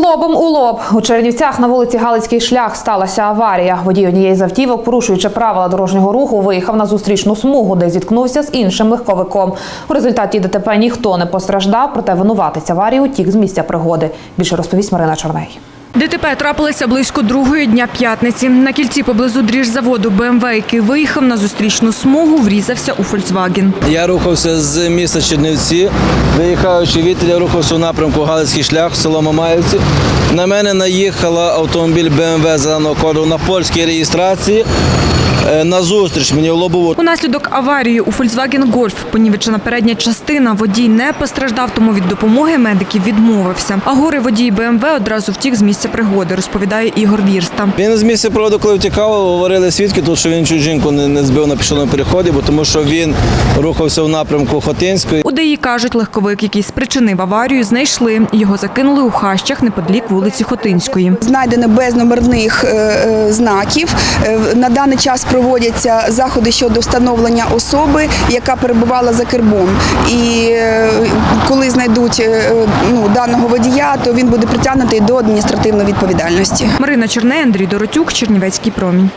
Лобом у лоб у Чернівцях на вулиці Галицький шлях сталася аварія. Водій однієї з автівок, порушуючи правила дорожнього руху, виїхав на зустрічну смугу, де зіткнувся з іншим легковиком. У результаті ДТП ніхто не постраждав, проте винуватець аварії утік з місця пригоди. Більше розповість Марина Чорней. ДТП трапилося близько другої дня п'ятниці. На кільці поблизу дріжзаводу БМВ, який виїхав на зустрічну смугу, врізався у Фольксваген. Я рухався з міста Чернівці, виїхаючи від я рухався у напрямку Галицький шлях, село Мамаївці. На мене наїхала автомобіль БМВ зеленого кольору на польській реєстрації. Е, На зустріч мені в лобову. Унаслідок аварії у Volkswagen Golf понівечена передня частина. Водій не постраждав, тому від допомоги медиків відмовився. А горе водій БМВ одразу втік з місця пригоди, розповідає Ігор Вірста. Він з місця проводу, коли втікав, говорили свідки, тут, що він чуть жінку не, не збив на пішохідному переході, бо тому що він рухався в напрямку Хотинської. У ДАІ кажуть, легковик, який спричинив аварію, знайшли. Його закинули у хащах неподалік вулиці Хотинської. знайдено без номерних е, е, знаків. Е, На даний час проводяться заходи щодо встановлення особи, яка перебувала за кермом. І е, коли знайдуть е, ну, даного водія, то він буде притягнутий до адміністративної відповідальності. Марина Черней, Андрій Доротюк, Чернівецький промінь.